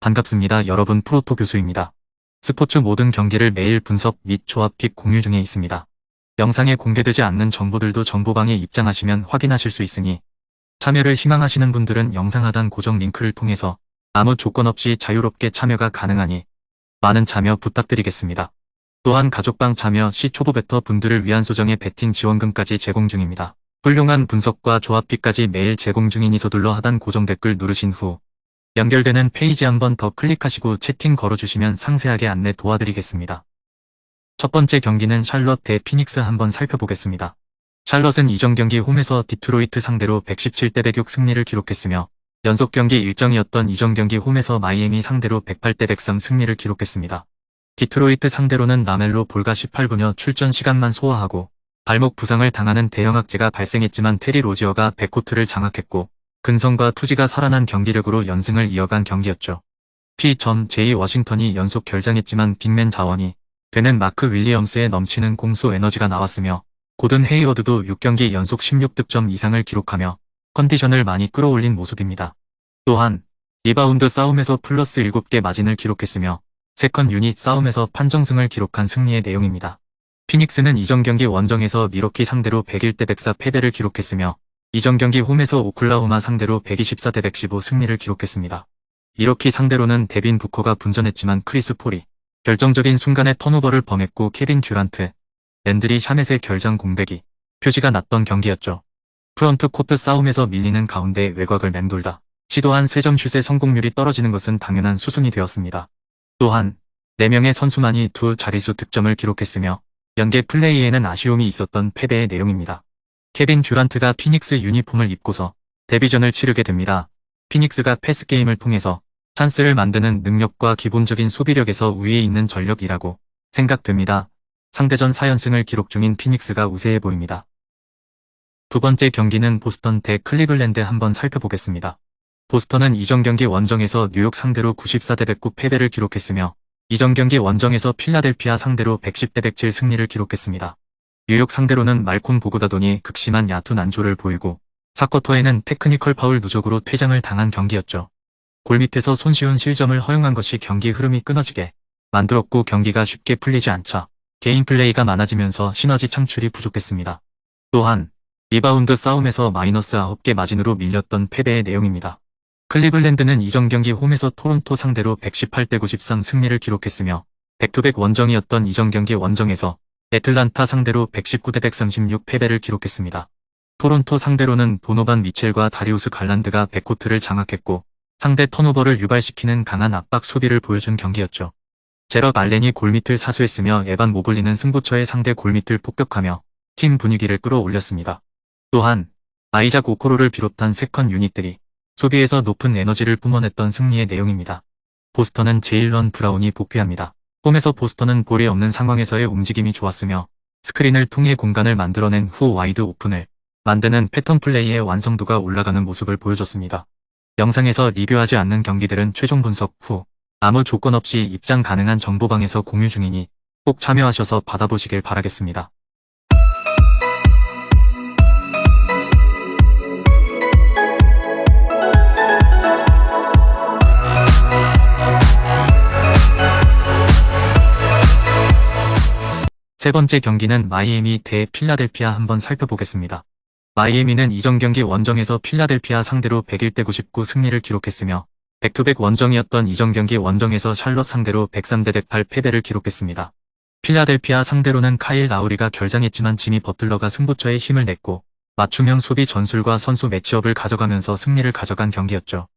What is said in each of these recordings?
반갑습니다. 여러분 프로토 교수입니다. 스포츠 모든 경기를 매일 분석 및 조합 픽 공유 중에 있습니다. 영상에 공개되지 않는 정보들도 정보방에 입장하시면 확인하실 수 있으니 참여를 희망하시는 분들은 영상 하단 고정 링크를 통해서 아무 조건 없이 자유롭게 참여가 가능하니 많은 참여 부탁드리겠습니다. 또한 가족방 참여 시 초보 베터 분들을 위한 소정의 베팅 지원금까지 제공 중입니다. 훌륭한 분석과 조합픽까지 매일 제공 중이니 서둘러 하단 고정 댓글 누르신 후 연결되는 페이지 한 번 더 클릭하시고 채팅 걸어주시면 상세하게 안내 도와드리겠습니다. 첫 번째 경기는 샬럿 대 피닉스 한번 살펴보겠습니다. 샬럿은 이전 경기 홈에서 디트로이트 상대로 117대 106 승리를 기록했으며 연속 경기 일정이었던 이전 경기 홈에서 마이애미 상대로 108대 103 승리를 기록했습니다. 디트로이트 상대로는 라멜로 볼가 18분여 출전 시간만 소화하고 발목 부상을 당하는 대형 악재가 발생했지만 테리 로지어가 백코트를 장악했고 근성과 투지가 살아난 경기력으로 연승을 이어간 경기였죠. P.점 제이 워싱턴이 연속 결장했지만 빅맨 자원이 되는 마크 윌리엄스의 넘치는 공수 에너지가 나왔으며 고든 헤이워드도 6경기 연속 16득점 이상을 기록하며 컨디션을 많이 끌어올린 모습입니다. 또한 리바운드 싸움에서 플러스 7개 마진을 기록했으며 세컨 유닛 싸움에서 판정승을 기록한 승리의 내용입니다. 피닉스는 이전 경기 원정에서 미로키 상대로 101대 104 패배를 기록했으며 이전 경기 홈에서 오클라호마 상대로 124대 115 승리를 기록했습니다. 이렇게 상대로는 데빈 부커가 분전했지만 크리스 폴이 결정적인 순간에 턴오버를 범했고 케빈 듀란트, 랜드리 샤넷의 결장 공백이 표시가 났던 경기였죠. 프런트 코트 싸움에서 밀리는 가운데 외곽을 맴돌다 시도한 3점 슛의 성공률이 떨어지는 것은 당연한 수순이 되었습니다. 또한 4명의 선수만이 두 자릿수 득점을 기록했으며 연계 플레이에는 아쉬움이 있었던 패배의 내용입니다. 케빈 듀란트가 피닉스 유니폼을 입고서 데뷔전을 치르게 됩니다. 피닉스가 패스게임을 통해서 찬스를 만드는 능력과 기본적인 수비력에서 위에 있는 전력이라고 생각됩니다. 상대전 4연승을 기록 중인 피닉스가 우세해 보입니다. 두 번째 경기는 보스턴 대 클리블랜드 한번 살펴보겠습니다. 보스턴은 이전 경기 원정에서 뉴욕 상대로 94대 109 패배를 기록했으며 이전 경기 원정에서 필라델피아 상대로 110대 107 승리를 기록했습니다. 뉴욕 상대로는 말콘 보고다돈이 극심한 야투 난조를 보이고 사쿼터에는 테크니컬 파울 누적으로 퇴장을 당한 경기였죠. 골 밑에서 손쉬운 실점을 허용한 것이 경기 흐름이 끊어지게 만들었고 경기가 쉽게 풀리지 않자 개인 플레이가 많아지면서 시너지 창출이 부족했습니다. 또한 리바운드 싸움에서 마이너스 9개 마진으로 밀렸던 패배의 내용입니다. 클리블랜드는 이전 경기 홈에서 토론토 상대로 118대 93 승리를 기록했으며 백투백 원정이었던 이전 경기 원정에서 애틀란타 상대로 119대 136 패배를 기록했습니다. 토론토 상대로는 도노반 미첼과 다리우스 갈란드가 백코트를 장악했고 상대 턴오버를 유발시키는 강한 압박 수비를 보여준 경기였죠. 제럿 알렌이 골밑을 사수했으며 에반 모블리는 승부처의 상대 골밑을 폭격하며 팀 분위기를 끌어올렸습니다. 또한 아이작 오코로를 비롯한 세컨 유닛들이 수비에서 높은 에너지를 뿜어냈던 승리의 내용입니다. 보스턴은 제일런 브라운이 복귀합니다. 홈에서 보스턴은 볼이 없는 상황에서의 움직임이 좋았으며 스크린을 통해 공간을 만들어낸 후 와이드 오픈을 만드는 패턴 플레이의 완성도가 올라가는 모습을 보여줬습니다. 영상에서 리뷰하지 않는 경기들은 최종 분석 후 아무 조건 없이 입장 가능한 정보방에서 공유 중이니 꼭 참여하셔서 받아보시길 바라겠습니다. 세 번째 경기는 마이애미 대 필라델피아 한번 살펴보겠습니다. 마이애미는 이전 경기 원정에서 필라델피아 상대로 101대 99 승리를 기록했으며 백투백 원정이었던 이전 경기 원정에서 샬럿 상대로 103대 108 패배를 기록했습니다. 필라델피아 상대로는 카일 라우리가 결장했지만 지미 버틀러가 승부처에 힘을 냈고 맞춤형 수비 전술과 선수 매치업을 가져가면서 승리를 가져간 경기였죠.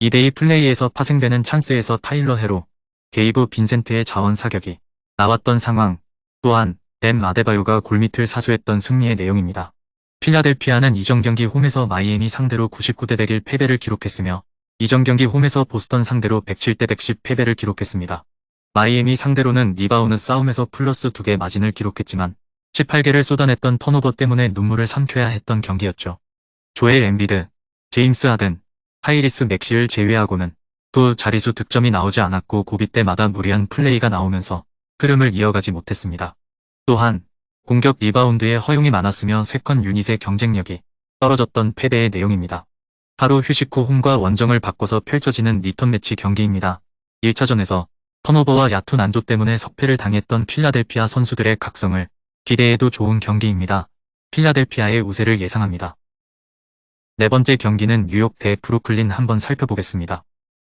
2대2 플레이에서 파생되는 찬스에서 타일러 헤로, 게이브 빈센트의 자원 사격이 나왔던 상황, 또한 벤 마데바요가 골밑을 사수했던 승리의 내용입니다. 필라델피아는 이전 경기 홈에서 마이애미 상대로 99대 101 패배를 기록했으며 이전 경기 홈에서 보스턴 상대로 107대 110 패배를 기록했습니다. 마이애미 상대로는 리바우는 싸움에서 플러스 2개 마진을 기록했지만 18개를 쏟아냈던 턴오버 때문에 눈물을 삼켜야 했던 경기였죠. 조엘 엠비드, 제임스 하든, 하이리스 맥시를 제외하고는 두 자리수 득점이 나오지 않았고 고비 때마다 무리한 플레이가 나오면서 흐름을 이어가지 못했습니다. 또한 공격 리바운드에 허용이 많았으며 세컨 유닛의 경쟁력이 떨어졌던 패배의 내용입니다. 하루 휴식 후 홈과 원정을 바꿔서 펼쳐지는 리턴 매치 경기입니다. 1차전에서 턴오버와 야투 난조 때문에 석패를 당했던 필라델피아 선수들의 각성을 기대해도 좋은 경기입니다. 필라델피아의 우세를 예상합니다. 네 번째 경기는 뉴욕 대 브루클린 한번 살펴보겠습니다.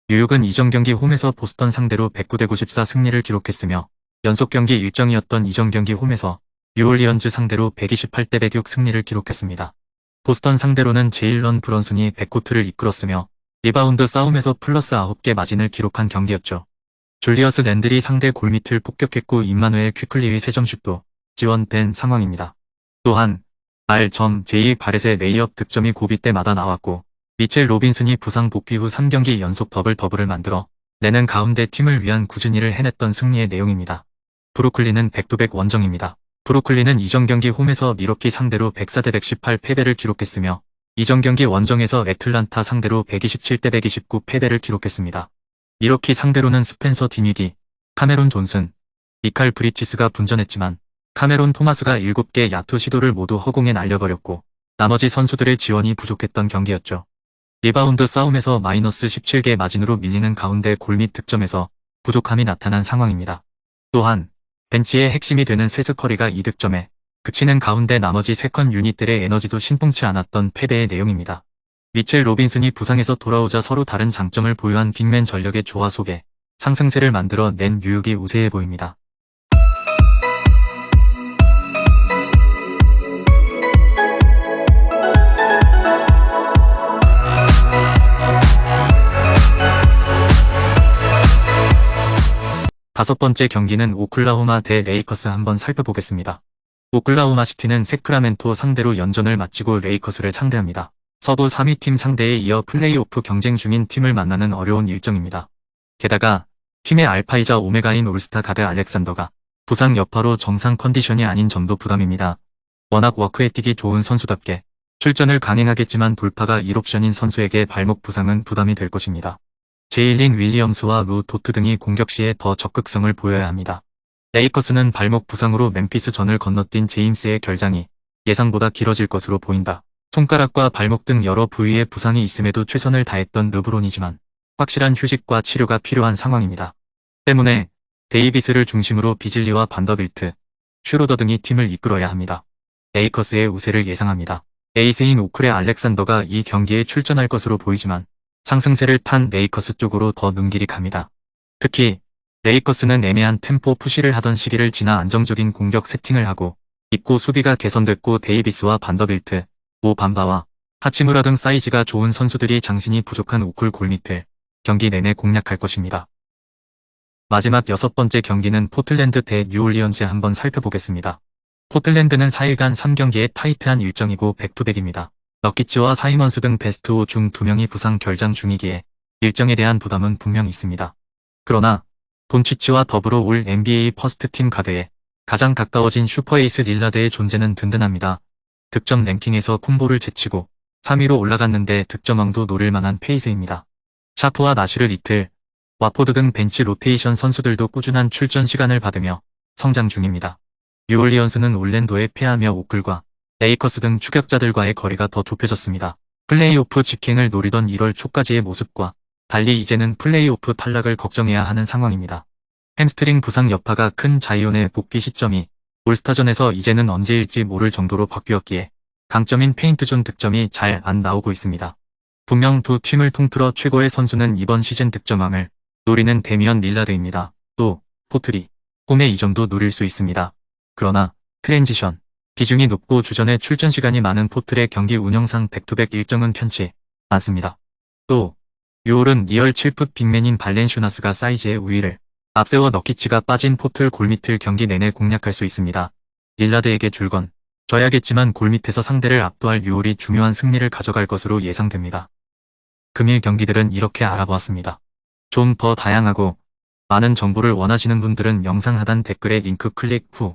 뉴욕은 이전 경기 홈에서 보스턴 상대로 109대 94 승리를 기록했으며 연속 경기 일정이었던 이전 경기 홈에서 뉴올리언즈 상대로 128대 106 승리를 기록했습니다. 보스턴 상대로는 제일런 브런슨이 백코트를 이끌었으며 리바운드 싸움에서 플러스 9개 마진을 기록한 경기였죠. 줄리어스 랜들이 상대 골밑을 폭격했고 임마누엘 퀴클리의 3점슛도 지원된 상황입니다. 또한 R.J. 점 바렛의 레이업 득점이 고비 때마다 나왔고 미첼 로빈슨이 부상 복귀 후 3경기 연속 더블 더블을 만들어 내는 가운데 팀을 위한 꾸준히 를 해냈던 승리의 내용입니다. 브루클린은 백도백 원정입니다. 브루클린은 이전 경기 홈에서 미러키 상대로 104대 118 패배를 기록했으며 이전 경기 원정에서 애틀란타 상대로 127대 129 패배를 기록했습니다. 미러키 상대로는 스펜서 디니디, 카메론 존슨, 미칼 브리치스가 분전했지만 카메론 토마스가 7개 야투 시도를 모두 허공에 날려버렸고 나머지 선수들의 지원이 부족했던 경기였죠. 리바운드 싸움에서 마이너스 17개 마진으로 밀리는 가운데 골밑 득점에서 부족함이 나타난 상황입니다. 또한 벤치의 핵심이 되는 세스커리가 2득점에 그치는 가운데 나머지 세컨 유닛들의 에너지도 신통치 않았던 패배의 내용입니다. 미첼 로빈슨이 부상에서 돌아오자 서로 다른 장점을 보유한 빅맨 전력의 조화 속에 상승세를 만들어 낸 뉴욕이 우세해 보입니다. 다섯 번째 경기는 오클라호마 대 레이커스 한번 살펴보겠습니다. 오클라호마 시티는 세크라멘토 상대로 연전을 마치고 레이커스를 상대합니다. 서부 3위 팀 상대에 이어 플레이오프 경쟁 중인 팀을 만나는 어려운 일정입니다. 게다가 팀의 알파이자 오메가인 올스타 가드 알렉산더가 부상 여파로 정상 컨디션이 아닌 점도 부담입니다. 워낙 워크에틱이 좋은 선수답게 출전을 강행하겠지만 돌파가 1옵션인 선수에게 발목 부상은 부담이 될 것입니다. 제일린 윌리엄스와 루 도트 등이 공격 시에 더 적극성을 보여야 합니다. 레이커스는 발목 부상으로 멤피스 전을 건너뛴 제임스의 결장이 예상보다 길어질 것으로 보인다. 손가락과 발목 등 여러 부위에 부상이 있음에도 최선을 다했던 르브론이지만 확실한 휴식과 치료가 필요한 상황입니다. 때문에 데이비스를 중심으로 비질리와 반더빌트, 슈로더 등이 팀을 이끌어야 합니다. 레이커스의 우세를 예상합니다. 에이스인 오클의 알렉산더가 이 경기에 출전할 것으로 보이지만 상승세를 탄 레이커스 쪽으로 더 눈길이 갑니다. 특히 레이커스는 애매한 템포 푸시를 하던 시기를 지나 안정적인 공격 세팅을 하고 입고 수비가 개선됐고 데이비스와 반더빌트, 오 반바와 하치무라 등 사이즈가 좋은 선수들이 장신이 부족한 오클 골밑을 경기 내내 공략할 것입니다. 마지막 여섯 번째 경기는 포틀랜드 대 뉴올리언즈 한번 살펴보겠습니다. 포틀랜드는 4일간 3경기의 타이트한 일정이고 백투백입니다. 럭키치와 사이먼스 등 베스트 5 중 2명이 부상 결장 중이기에 일정에 대한 부담은 분명 있습니다. 그러나 돈치치와 더불어 올 NBA 퍼스트팀 가드에 가장 가까워진 슈퍼에이스 릴라드의 존재는 든든합니다. 득점 랭킹에서 쿤보를 제치고 3위로 올라갔는데 득점왕도 노릴 만한 페이스입니다. 샤프와 나시를 이틀, 와포드 등 벤치 로테이션 선수들도 꾸준한 출전 시간을 받으며 성장 중입니다. 뉴올리언스는 올랜도에 패하며 오클과 레이커스 등 추격자들과의 거리가 더 좁혀졌습니다. 플레이오프 직행을 노리던 1월 초까지의 모습과 달리 이제는 플레이오프 탈락을 걱정해야 하는 상황입니다. 햄스트링 부상 여파가 큰 자이온의 복귀 시점이 올스타전에서 이제는 언제일지 모를 정도로 바뀌었기에 강점인 페인트존 득점이 잘 안 나오고 있습니다. 분명 두 팀을 통틀어 최고의 선수는 이번 시즌 득점왕을 노리는 데미언 릴라드입니다. 또 포트리, 홈의 이 점도 노릴 수 있습니다. 그러나 트랜지션, 비중이 높고 주전에 출전 시간이 많은 포틀의 경기 운영상 백투백 일정은 편치 않습니다. 또 6월은 리얼 7풋 빅맨인 발렌슈나스가 사이즈의 우위를 앞세워 너키치가 빠진 포틀 골밑을 경기 내내 공략할 수 있습니다. 릴라드에게 줄건 져야겠지만 골밑에서 상대를 압도할 6월이 중요한 승리를 가져갈 것으로 예상됩니다. 금일 경기들은 이렇게 알아보았습니다. 좀 더 다양하고 많은 정보를 원하시는 분들은 영상 하단 댓글에 링크 클릭 후